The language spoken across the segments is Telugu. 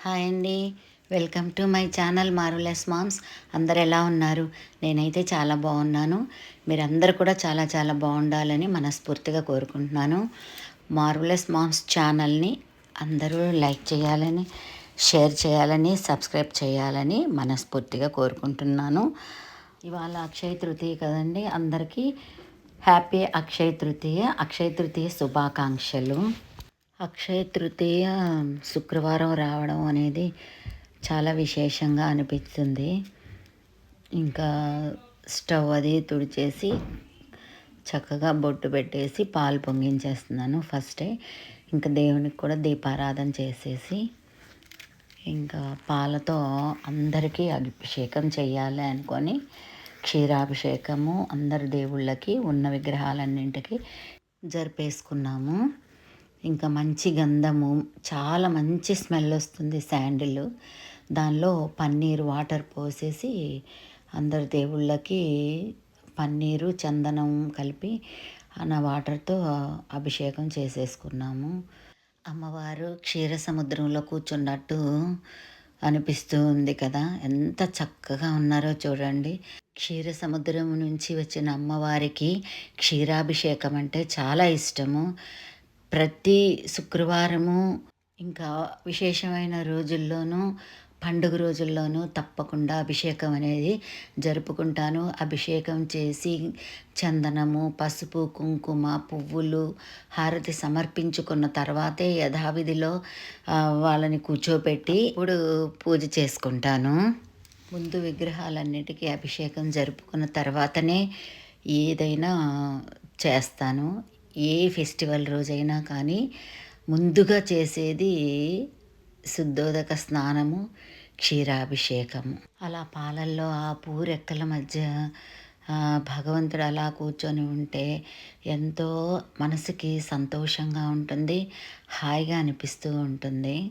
హాయ్ అండి. Welcome to my channel marvellous moms. అందరు ఎలా ఉన్నారు? నేనైతే చాలా బాగున్నాను. మీరందరూ కూడా చాలా చాలా బాగుండాలని మనస్ఫూర్తిగా కోరుకుంటున్నాను. మార్వలెస్ మామ్స్ ఛానల్ని అందరూ లైక్ చేయాలని షేర్ చేయాలని సబ్స్క్రైబ్ చేయాలని మనస్ఫూర్తిగా కోరుకుంటున్నాను. ఇవాళ అక్షయ తృతీయ కదండి. అందరికీ హ్యాపీ అక్షయ తృతీయ. అక్షయ తృతీయ శుభాకాంక్షలు. అక్షయ తృతీయ శుక్రవారం రావడం అనేది చాలా విశేషంగా అనిపిస్తుంది. ఇంకా స్టవ్ అది తుడిచేసి చక్కగా బొట్టు పెట్టేసి పాలు పొంగించేస్తున్నాను ఫస్టే. ఇంకా దేవునికి కూడా దీపారాధన చేసేసి ఇంకా పాలతో అందరికీ అభిషేకం చేయాలి అనుకొని క్షీరాభిషేకము అందరి దేవుళ్ళకి ఉన్న విగ్రహాలన్నింటికి జరిపేసుకున్నాము. ఇంకా మంచి గంధము చాలా మంచి స్మెల్ వస్తుంది శాండిల్. దానిలో పన్నీరు వాటర్ పోసేసి అందరు దేవుళ్ళకి పన్నీరు చందనం కలిపి నా వాటర్తో అభిషేకం చేసేసుకున్నాము. అమ్మవారు క్షీర సముద్రంలో కూర్చున్నట్టు అనిపిస్తూ ఉంది కదా. ఎంత చక్కగా ఉన్నారో చూడండి. క్షీర సముద్రం నుంచి వచ్చిన అమ్మవారికి క్షీరాభిషేకం అంటే చాలా ఇష్టము. ప్రతి శుక్రవారము ఇంకా విశేషమైన రోజుల్లోనూ పండుగ రోజుల్లోనూ తప్పకుండా అభిషేకం అనేది జరుపుకుంటాను. అభిషేకం చేసి చందనము పసుపు కుంకుమ పువ్వులు హారతి సమర్పించుకున్న తర్వాతే యథావిధిలో వాళ్ళని కూర్చోపెట్టి ఇప్పుడు పూజ చేసుకుంటాను. ముందు విగ్రహాలన్నిటికీ అభిషేకం జరుపుకున్న తర్వాతనే ఏదైనా చేస్తాను. ఏ ఫెస్టివల్ రోజైనా కానీ ముందుగా చేసేది శుద్ధోదక స్నానము క్షీరాభిషేకము. అలా పాలల్లో ఆ పూరెక్కల మధ్య భగవంతుడు అలా కూర్చొని ఉంటే ఎంతో మనసుకి సంతోషంగా ఉంటుంది హాయిగా అనిపిస్తూ ఉంటుంది.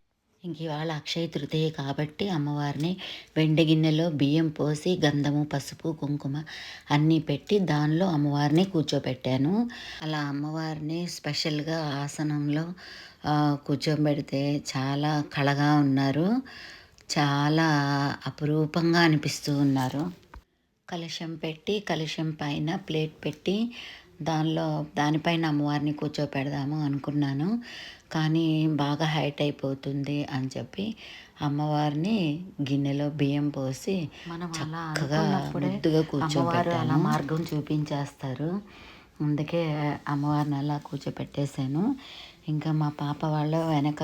ఇంక ఇవాళ అక్షయ తృతీయ కాబట్టి అమ్మవారిని వెండి గిన్నెలో బియ్యం పోసి గంధము పసుపు కుంకుమ అన్నీ పెట్టి దానిలో అమ్మవారిని కూర్చోబెట్టాను అలా అమ్మవారిని స్పెషల్గా ఆసనంలో కూర్చోబెడితే చాలా కళగా ఉన్నారు. చాలా అపురూపంగా అనిపిస్తూ ఉన్నారు. కలశం పెట్టి కలశం పైన ప్లేట్ పెట్టి దానిలో దానిపైన అమ్మవారిని కూర్చోపెడదాము అనుకున్నాను. కానీ బాగా హైట్ అయిపోతుంది అని చెప్పి అమ్మవారిని గిన్నెలో బియ్యం పోసి చక్కగా ముద్దుగా కూర్చోబెట్టాను అలా మార్గం చూపించేస్తారు. అందుకే అమ్మవారిని అలా కూర్చోపెట్టేశాను. ఇంకా మా పాప వాళ్ళు వెనక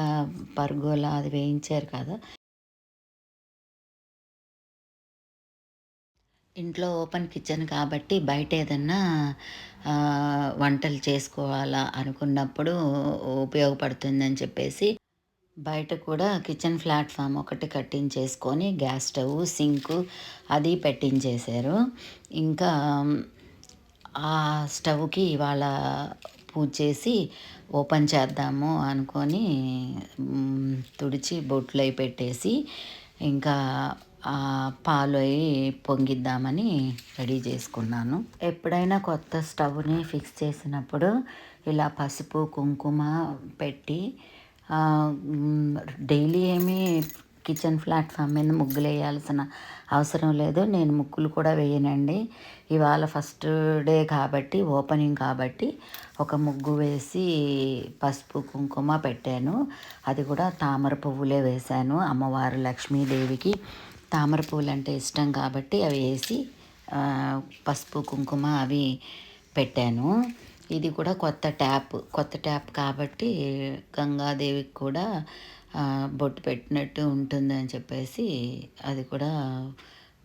పరుగులా అది వేయించారు కదా ఇంట్లో ఓపెన్ కిచెన్ కాబట్టి బయట ఏదన్నా వంటలు చేసుకోవాలా అనుకున్నప్పుడు ఉపయోగపడుతుందని చెప్పేసి బయట కూడా కిచెన్ ప్లాట్ఫామ్ ఒకటి కట్టించేసుకొని గ్యాస్ స్టవ్ సింకు అది పెట్టించేశారు. ఇంకా ఆ స్టవ్కి ఇవాళ పూజ చేసి ఓపెన్ చేద్దాము అనుకొని తుడిచి బొట్లు అయి పెట్టేసి ఇంకా పాలు అయి పొంగిద్దామని రెడీ చేసుకున్నాను. ఎప్పుడైనా కొత్త స్టవ్ని ఫిక్స్ చేసినప్పుడు ఇలా పసుపు కుంకుమ పెట్టి డైలీ ఏమీ కిచెన్ ప్లాట్ఫామ్ మీద ముగ్గులు వేయాల్సిన అవసరం లేదు. నేను ముగ్గులు కూడా వేయనండి. ఇవాళ ఫస్ట్ డే కాబట్టి ఓపెనింగ్ కాబట్టి ఒక ముగ్గు వేసి పసుపు కుంకుమ పెట్టాను. అది కూడా తామర పువ్వులే వేశాను. అమ్మవారు లక్ష్మీదేవికి తామర పూలు అంటే ఇష్టం కాబట్టి అవి వేసి పసుపు కుంకుమ అవి పెట్టాను. ఇది కూడా కొత్త ట్యాప్ కొత్త ట్యాప్ కాబట్టి గంగాదేవికి కూడా బొట్టు పెట్టినట్టు ఉంటుందని చెప్పేసి అది కూడా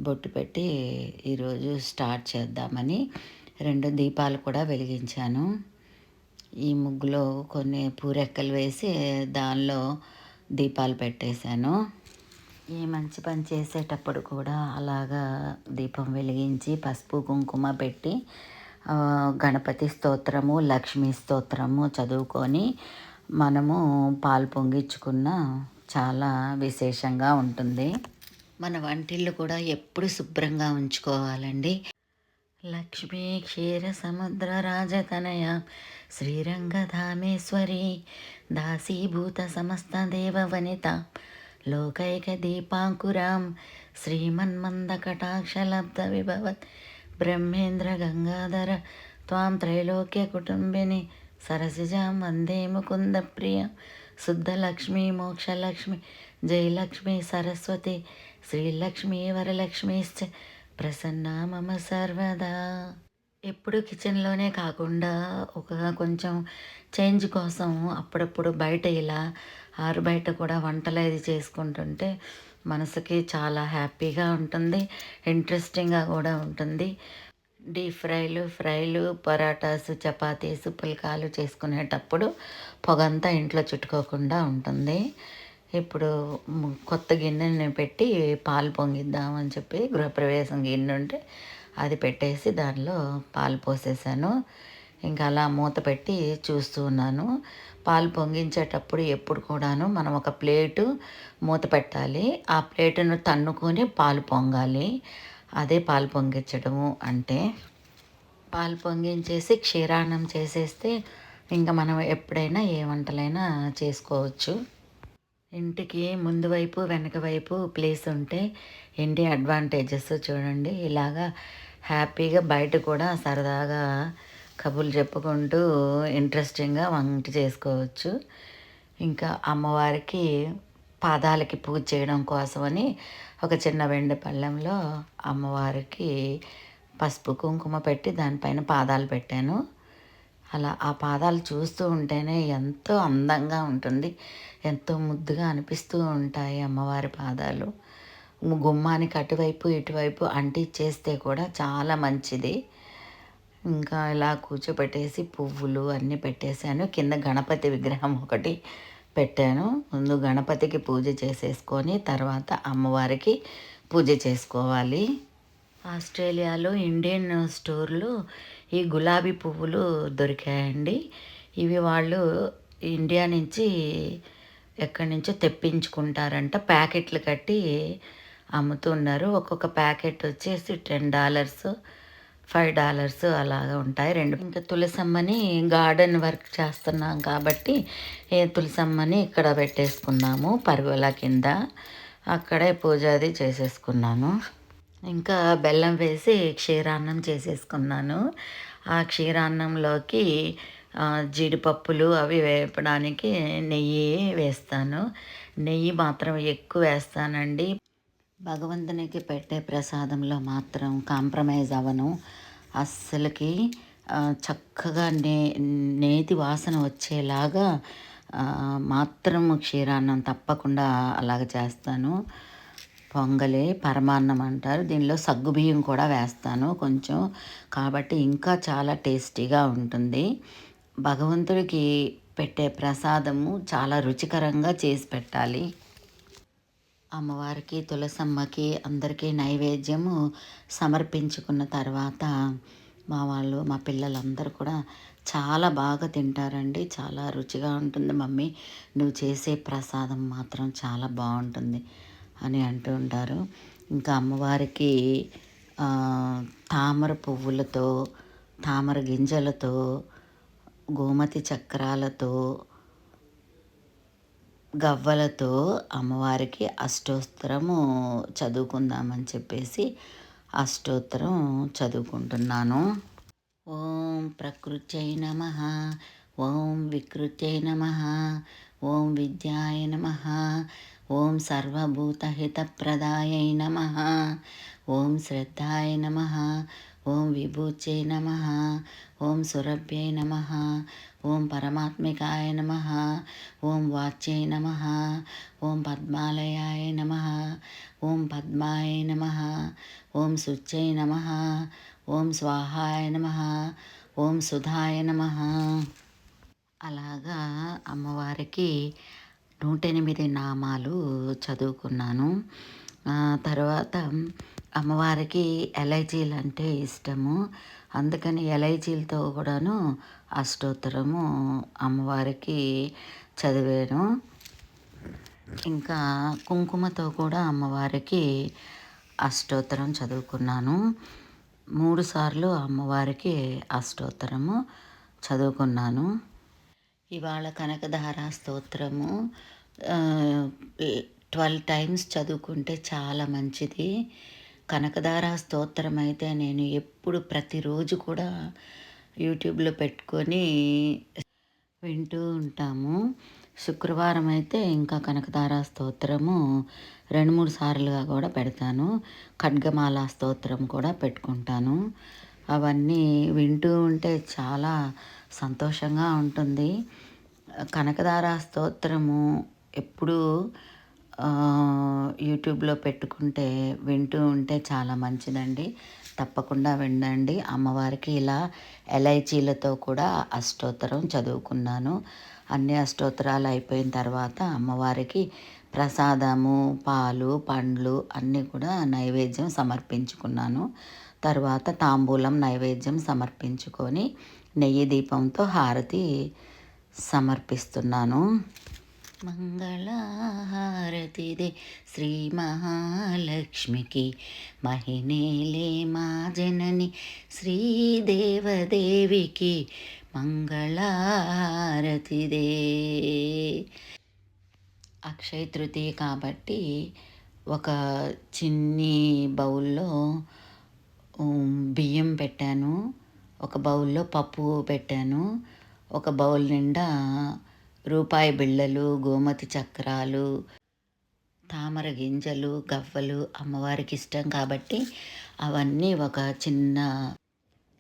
బొట్టు పెట్టి ఈరోజు స్టార్ట్ చేద్దామని రెండు దీపాలు కూడా వెలిగించాను. ఈ ముగ్గులో కొన్ని పూరెక్కలు వేసి దానిలో దీపాలు పెట్టేశాను. ఈ మంచి పని చేసేటప్పుడు కూడా అలాగా దీపం వెలిగించి పసుపు కుంకుమ పెట్టి గణపతి స్తోత్రము లక్ష్మీ స్తోత్రము చదువుకొని మనము పాలు పొంగించుకున్న చాలా విశేషంగా ఉంటుంది. మన వంటిల్లు కూడా ఎప్పుడు శుభ్రంగా ఉంచుకోవాలండి. లక్ష్మీ క్షీర సముద్ర రాజతనయ శ్రీరంగధామేశ్వరి దాసీభూత సమస్త దేవ వనిత లోకైక దీపాంకురాం శ్రీమన్మంద కటాక్షలబ్ధ విభవత్ బ్రహ్మేంద్ర గంగాధర త్వాం త్రైలోక్య కుటుంబిని సరసిజాం వందే ముకుంద ప్రియ శుద్ధలక్ష్మి మోక్షలక్ష్మి జయలక్ష్మి సరస్వతి శ్రీలక్ష్మి వరలక్ష్మిశ్చ ప్రసన్న మమ సర్వదా ఎప్పుడు కిచెన్లోనే కాకుండా ఒక కొంచెం చేంజ్ కోసం అప్పుడప్పుడు బయట ఇలా ఆరు బయట కూడా వంటలు అది చేసుకుంటుంటే మనసుకి చాలా హ్యాపీగా ఉంటుంది ఇంట్రెస్టింగ్గా కూడా ఉంటుంది. డీప్ ఫ్రైలు ఫ్రైలు పరాటాస్ చపాతీస్ పుల్కాలు చేసుకునేటప్పుడు పొగంతా ఇంట్లో చుట్టుకోకుండా ఉంటుంది. ఇప్పుడు కొత్త గిన్నెని పెట్టి పాలు పొంగిద్దామని చెప్పి గృహప్రవేశం గిన్నె ఉంటే అది పెట్టేసి దానిలో పాలు పోసేసాను. ఇంకా అలా మూత పెట్టి చూస్తూ ఉన్నాను. పాలు పొంగించేటప్పుడు ఎప్పుడు కూడాను మనం ఒక ప్లేటు మూత పెట్టాలి. ఆ ప్లేటును తన్నుకొని పాలు పొంగాలి. అదే పాలు పొంగించడము అంటే పాలు పొంగించేసి క్షీరాన్నం చేసేస్తే ఇంకా మనం ఎప్పుడైనా ఏ వంటలైనా చేసుకోవచ్చు. ఇంటికి ముందు వైపు వెనక వైపు ప్లేస్ ఉంటే ఎన్ని అడ్వాంటేజెస్ చూడండి. ఇలాగా హ్యాపీగా బయట కూడా సరదాగా కబుర్లు చెప్పుకుంటూ ఇంట్రెస్టింగ్గా వంట చేసుకోవచ్చు. ఇంకా అమ్మవారికి పాదాలకి పూజ చేయడం కోసమని ఒక చిన్న వెండి పళ్ళెంలో అమ్మవారికి పసుపు కుంకుమ పెట్టి దానిపైన పాదాలు పెట్టాను. అలా ఆ పాదాలు చూస్తూ ఉంటేనే ఎంతో అందంగా ఉంటుంది. ఎంతో ముద్దుగా అనిపిస్తూ ఉంటాయి అమ్మవారి పాదాలు. గుమ్మానికి అటువైపు ఇటువైపు అంటించేస్తే కూడా చాలా మంచిది. ఇంకా ఇలా కూర్చోబెట్టేసి పువ్వులు అన్నీ పెట్టేశాను. కింద గణపతి విగ్రహం ఒకటి పెట్టాను. ముందు గణపతికి పూజ చేసేసుకొని తర్వాత అమ్మవారికి పూజ చేసుకోవాలి. ఆస్ట్రేలియాలో ఇండియన్ స్టోర్లో ఈ గులాబీ పువ్వులు దొరికాయండి. ఇవి వాళ్ళు ఇండియా నుంచి ఎక్కడి నుంచో తెప్పించుకుంటారంట. ప్యాకెట్లు కట్టి అమ్ముతున్నారు. ఒక్కొక్క ప్యాకెట్ వచ్చేసి టెన్ డాలర్స్ ఫైవ్ డాలర్స్ అలాగా ఉంటాయి. రెండు ఇంకా తులసమ్మని గార్డెన్ వర్క్ చేస్తున్నాం కాబట్టి ఏ తులసమ్మని ఇక్కడ పెట్టేసుకున్నాము పరుగుల కింద. అక్కడే పూజ అది చేసేసుకున్నాను. ఇంకా బెల్లం వేసి క్షీరాన్నం చేసేసుకున్నాను. ఆ క్షీరాన్నంలోకి జీడిపప్పులు అవి వేపడానికి నెయ్యి వేస్తాను. నెయ్యి మాత్రం ఎక్కువ వేస్తానండి. భగవంతునికి పెట్టే ప్రసాదంలో మాత్రం కాంప్రమైజ్ అవ్వను. అస్సలకి చక్కగా నే నేతి వాసన వచ్చేలాగా మాత్రం క్షీరాన్నం తప్పకుండా అలాగ చేస్తాను. పొంగలి పరమాన్నం అంటారు. దీనిలో సగ్గుబియ్యం కూడా వేస్తాను కొంచెం. కాబట్టి ఇంకా చాలా టేస్టీగా ఉంటుంది. భగవంతుడికి పెట్టే ప్రసాదము చాలా రుచికరంగా చేసి పెట్టాలి. అమ్మవారికి తులసమ్మకి అందరికీ నైవేద్యము సమర్పించుకున్న తర్వాత మా వాళ్ళు మా పిల్లలందరూ కూడా చాలా బాగా తింటారండి. చాలా రుచిగా ఉంటుంది. మమ్మీ నువ్వు చేసే ప్రసాదం మాత్రం చాలా బాగుంటుంది అని అంటూ ఉంటారు. ఇంకా అమ్మవారికి తామర పువ్వులతో తామర గింజలతో గోమతి చక్రాలతో గవ్వలతో అమ్మవారికి అష్టోత్తరము చదువుకుందామని చెప్పేసి అష్టోత్తరం చదువుకుంటున్నాను. ఓం ప్రకృత్యై నమ. ఓం వికృత్యై నమ. ఓం విద్యాయ నమ. ఓం సర్వభూతహితప్రదాయ నమ. ఓం శ్రద్ధాయ నమ. ఓం విభూత్యై నమ ఓం సురభ్యై నమ ఓం పరమాత్మికాయ నమ ఓం వాచ్యై నమ ఓం పద్మాలయాయ నమ ఓం పద్మాయ నమ ఓం శుచ్యై నమ ఓం స్వాహాయ నమ ఓం సుధాయ నమ. అలాగా అమ్మవారికి నూట ఎనిమిది నామాలు చదువుకున్నాను. తర్వాత అమ్మవారికి ఎలైచీలు అంటే ఇష్టము. అందుకని ఎలైచీలతో కూడాను అష్టోత్తరము అమ్మవారికి చదివాను. ఇంకా కుంకుమతో కూడా అమ్మవారికి అష్టోత్తరం చదువుకున్నాను. మూడు సార్లు అమ్మవారికి అష్టోత్తరము చదువుకున్నాను. ఇవాళ కనకధార స్తోత్రము ట్వెల్వ్ టైమ్స్ చదువుకుంటే చాలా మంచిది. కనకధార స్తోత్రం అయితే నేను ఎప్పుడు ప్రతిరోజు కూడా యూట్యూబ్లో పెట్టుకొని వింటూ ఉంటాము. శుక్రవారం అయితే ఇంకా కనకధార స్తోత్రము రెండు మూడు సార్లుగా కూడా పెడతాను. ఖడ్గమాల స్తోత్రం కూడా పెట్టుకుంటాను. అవన్నీ వింటూ ఉంటే చాలా సంతోషంగా ఉంటుంది. కనకధార స్తోత్రము ఎప్పుడూ యూట్యూబ్లో పెట్టుకుంటే వింటూ ఉంటే చాలా మంచిదండి. తప్పకుండా వినండి. అమ్మవారికి ఇలా ఎలైచీలతో కూడా అష్టోత్తరం చదువుకున్నాను. అన్ని అష్టోత్తరాలు అయిపోయిన తర్వాత అమ్మవారికి ప్రసాదము పాలు పండ్లు అన్నీ కూడా నైవేద్యం సమర్పించుకున్నాను. తర్వాత తాంబూలం నైవేద్యం సమర్పించుకొని నెయ్యి దీపంతో హారతి సమర్పిస్తున్నాను. మంగళహారతిదే శ్రీ మహాలక్ష్మికి. మహినేలే మా జనని శ్రీదేవదేవికి మంగళహారతిదే అక్షయ తృతీయ కాబట్టి ఒక చిన్ని బౌల్లో బియ్యం పెట్టాను. ఒక బౌల్లో పప్పు పెట్టాను. ఒక బౌల్ నిండా రూపాయి బిళ్ళలు గోమతి చక్రాలు తామర గింజలు గవ్వలు అమ్మవారికి ఇష్టం కాబట్టి అవన్నీ ఒక చిన్న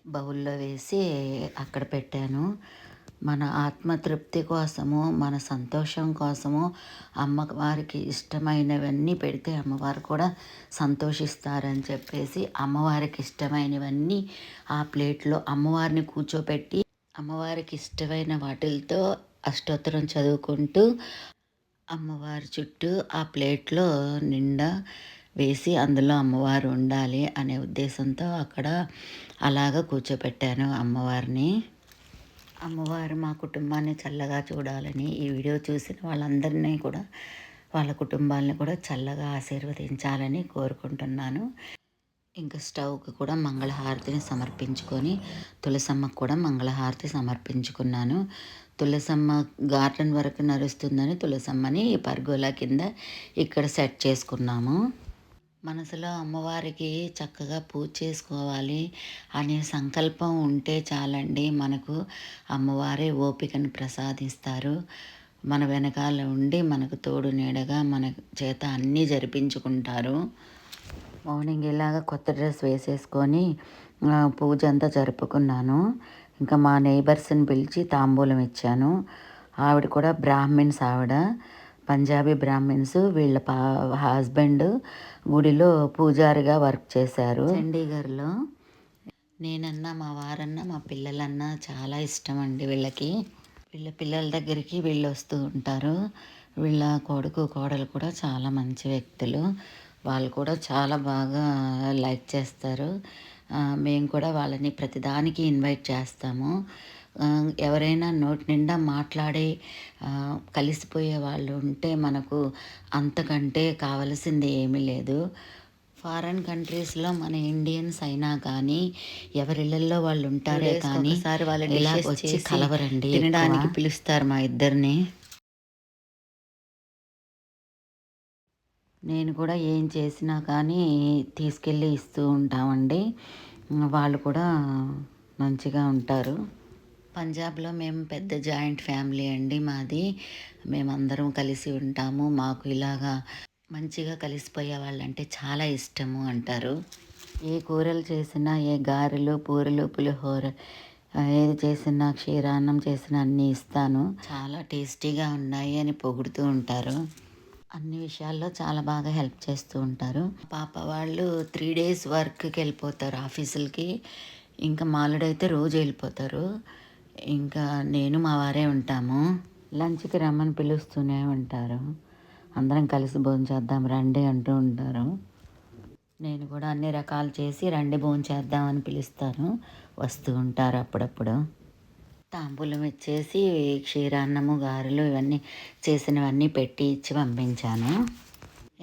బౌల్లో వేసి అక్కడ పెట్టాను. మన ఆత్మతృప్తి కోసము మన సంతోషం కోసము అమ్మవారికి ఇష్టమైనవన్నీ పెడితే అమ్మవారు కూడా సంతోషిస్తారని చెప్పేసి అమ్మవారికి ఇష్టమైనవన్నీ ఆ ప్లేట్లో అమ్మవారిని కూర్చోపెట్టి అమ్మవారికి ఇష్టమైన వాటిలతో అష్టోత్తరం చదువుకుంటూ అమ్మవారి చుట్టూ ఆ ప్లేట్లో నిండా వేసి అందులో అమ్మవారు ఉండాలి అనే ఉద్దేశంతో అక్కడ అలాగ కూర్చోపెట్టాను అమ్మవారిని. అమ్మవారు మా కుటుంబాన్ని చల్లగా చూడాలని ఈ వీడియో చూసిన వాళ్ళందరినీ కూడా వాళ్ళ కుటుంబాలని కూడా చల్లగా ఆశీర్వదించాలని కోరుకుంటున్నాను. ఇంకా స్టవ్కి కూడా మంగళహారతిని సమర్పించుకొని తులసమ్మకు కూడా మంగళహారతి సమర్పించుకున్నాను. తులసమ్మ గార్డెన్ వరకు నడుస్తుందని తులసమ్మని పర్గోలా కింద ఇక్కడ సెట్ చేసుకున్నాము. మనసులో అమ్మవారికి చక్కగా పూజ చేసుకోవాలి అనే సంకల్పం ఉంటే చాలండి. మనకు అమ్మవారే ఓపికను ప్రసాదిస్తారు. మన వెనకాల ఉండి మనకు తోడు నీడగా మన చేత అన్నీ జరిపించుకుంటారు. మార్నింగ్ ఇలాగ కొత్త డ్రెస్ వేసేసుకొని పూజ అంతా జరుపుకున్నాను. ఇంకా మా నైబర్స్ని పిలిచి తాంబూలం ఇచ్చాను. ఆవిడ కూడా బ్రాహ్మిన్స్ ఆవిడ. పంజాబీ బ్రాహ్మిన్స్ వీళ్ళ పా హస్బెండ్ గుడిలో పూజారిగా వర్క్ చేశారు. చండీగఢ్లో నేనన్నా మా వారన్నా మా పిల్లలన్నా చాలా ఇష్టం అండి వీళ్ళకి. వీళ్ళ పిల్లల దగ్గరికి వీళ్ళు వస్తూ ఉంటారు. వీళ్ళ కొడుకు కోడలు కూడా చాలా మంచి వ్యక్తులు. వాళ్ళు కూడా చాలా బాగా లైక్ చేస్తారు. మేము కూడా వాళ్ళని ప్రతిదానికి ఇన్వైట్ చేస్తాము. ఎవరైనా నోటి నిండా మాట్లాడే కలిసిపోయే వాళ్ళు ఉంటే మనకు అంతకంటే కావలసింది ఏమీ లేదు. ఫారెన్ కంట్రీస్లో మన ఇండియన్స్ అయినా కానీ ఎవరిళ్ళల్లో వాళ్ళు ఉంటారే కానీ ఇలా వచ్చి కలవరండి తినడానికి పిలుస్తారు మా ఇద్దరిని. నేను కూడా ఏం చేసినా కానీ తీసుకెళ్ళి ఇస్తూ ఉంటామండి. వాళ్ళు కూడా మంచిగా ఉంటారు. పంజాబ్లో మేము పెద్ద జాయింట్ ఫ్యామిలీ అండి మాది. మేమందరం కలిసి ఉంటాము. మాకు ఇలాగా మంచిగా కలిసిపోయే వాళ్ళంటే చాలా ఇష్టము అంటారు. ఏ కూరలు చేసినా ఏ గారెలు పూరలు పులిహోర ఏది చేసినా క్షీరాన్నం చేసినా అన్నీ ఇస్తాను. చాలా టేస్టీగా ఉన్నాయి అని పొగుడుతూ ఉంటారు. అన్ని విషయాల్లో చాలా బాగా హెల్ప్ చేస్తూ ఉంటారు. పాప వాళ్ళు త్రీ డేస్ వర్క్కి వెళ్ళిపోతారు ఆఫీసులకి. ఇంకా మాలుడైతే రోజు వెళ్ళిపోతారు. ఇంకా నేను మా వారే ఉంటాము. లంచ్కి రమ్మని పిలుస్తూనే ఉంటారు. అందరం కలిసి భోజనం చేద్దాం రండి అంటూ ఉంటారు. నేను కూడా అన్ని రకాలు చేసి రండి భోజనం చేద్దామని పిలుస్తాను. వస్తూ ఉంటారు అప్పుడప్పుడు. తాంబూలం ఇచ్చేసి క్షీరాన్నము గారెలు ఇవన్నీ చేసినవన్నీ పెట్టి ఇచ్చి పంపించాను.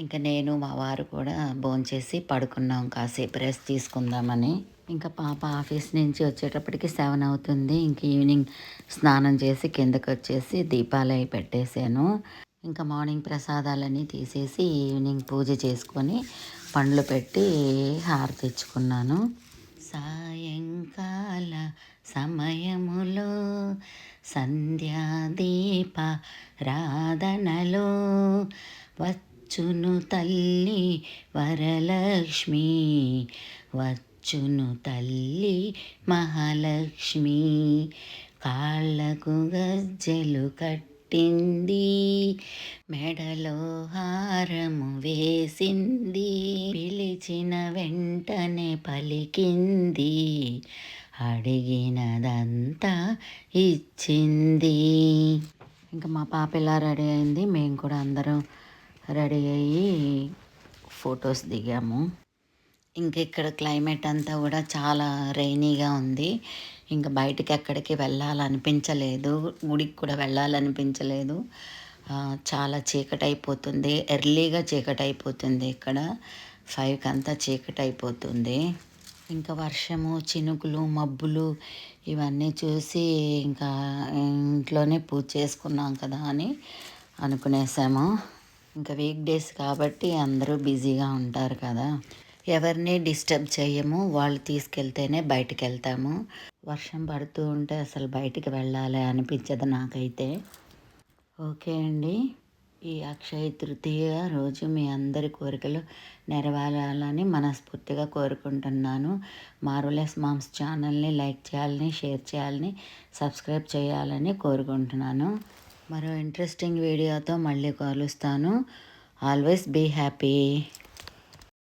ఇంకా నేను మా వారు కూడా భోంచేసి పడుకున్నాం కాసేపు రెస్ట్ తీసుకుందామని. ఇంకా పాప ఆఫీస్ నుంచి వచ్చేటప్పటికి సెవెన్ అవుతుంది. ఇంక ఈవినింగ్ స్నానం చేసి కిందకి వచ్చేసి దీపాలు అవి పెట్టేశాను. ఇంకా మార్నింగ్ ప్రసాదాలన్నీ తీసేసి ఈవినింగ్ పూజ చేసుకొని పండ్లు పెట్టి హారతి ఇచ్చుకున్నాను. సాయంకాల సమయములో సంధ్యాదీప రాధనలో వచ్చును తల్లి వరలక్ష్మి వచ్చును తల్లి మహాలక్ష్మి. కాళ్ళకు గజ్జలు కట్టింది మెడలో హారము వేసింది పిలిచిన వెంటనే పలికింది. అడిగినదంతా ఇచ్చింది. ఇంకా మా పాప ఇలా రెడీ అయింది? మేము కూడా అందరం రెడీ అయ్యి ఫొటోస్ దిగాము. ఇంకా ఇక్కడ క్లైమేట్ అంతా కూడా చాలా రైనీగా ఉంది. ఇంకా బయటికి ఎక్కడికి వెళ్ళాలనిపించలేదు. గుడికి కూడా వెళ్ళాలనిపించలేదు. చాలా చీకటి అయిపోతుంది ఎర్లీగా చీకటి అయిపోతుంది ఇక్కడ. ఫైవ్కి అంతా చీకటి అయిపోతుంది ఇంకా వర్షము చినుకులు మబ్బులు ఇవన్నీ చూసి ఇంకా ఇంట్లోనే పూజ చేసుకున్నాం కదా అని అనుకునేసాము. ఇంకా వీక్ డేస్ కాబట్టి అందరూ బిజీగా ఉంటారు కదా. ఎవరిని డిస్టర్బ్ చేయము వాళ్ళు తీసుకెళ్తేనే బయటికి వెళ్తాము వర్షం పడుతూ ఉంటే అసలు బయటికి వెళ్ళాలి అనిపించదు నాకైతే. ఓకే అండి. ఈ అక్షయ తృతీయ రోజు మీ అందరి కోరికలు నెరవేరాలని మనస్ఫూర్తిగా కోరుకుంటున్నాను. మారులెస్ మామ్స్ ఛానల్ని లైక్ చేయాలని షేర్ చేయాలని సబ్స్క్రైబ్ చేయాలని కోరుకుంటున్నాను. మరో ఇంట్రెస్టింగ్ వీడియోతో మళ్ళీ కలుస్తాను. Always be happy